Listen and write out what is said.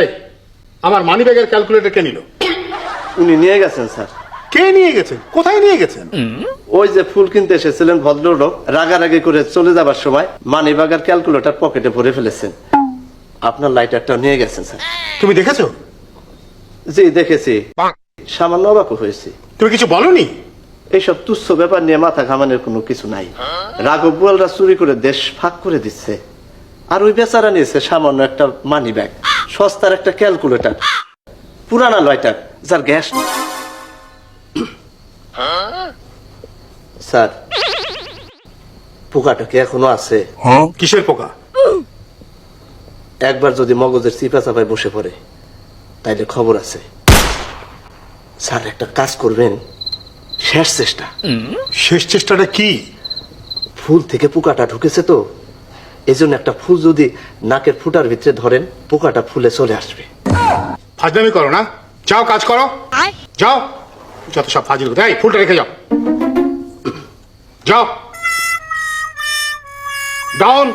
এই আমার মানি ব্যাগের ক্যালকুলেটর কে নিল? উনি নিয়ে গেছেন স্যার। কে নিয়ে গেছেন? কোথায় নিয়ে গেছেন? ওই যে ফুল কিনতে এসেছিলেন ভদ্রলোক রাগারাগি করে চলে যাবার সময় মানি ব্যাগের ক্যালকুলেটর পকেটে ভরে ফেলেছেন। আপনার লাইটারটা নিয়ে গেছেন স্যার। তুমি দেখেছ? জি দেখেছি। সামান্য অবাক হয়েছি। তুমি কিছু বলনি? এইসব তুচ্ছ ব্যাপার নিয়ে মাথা ঘামানোর কোনো কিছু নাই। রাঘব বুয়ালরা চুরি করে দেশ ফাঁক করে দিচ্ছে। আর ওই বেচারা নিয়েছে সামান্য একটা মানি ব্যাগ সস্তার একটা ক্যালকুলেটর। পুরানা লাইটার যার গ্যাস স্যার পোকাটা কি এখনও আছে? কিসের পোকা? একবার যদি মগজের চিপা চাপায় বসে পড়ে তাইলে খবর আছে। স্যার একটা কাজ করবেন। শেষ চেষ্টা। শেষ চেষ্টাটা কি? ফুল থেকে পোকাটা ঢুকেছে তো। এই জন্য একটা ফুল যদি নাকের ফুটার ভিতরে ধরেন পোকাটা ফুলে চলে আসবে। ফাজলামি করো না। যাও কাজ করো। যাও। যত সব ফাজিল কথা এই ফুলটা রেখে যাও। যাও। ডাউন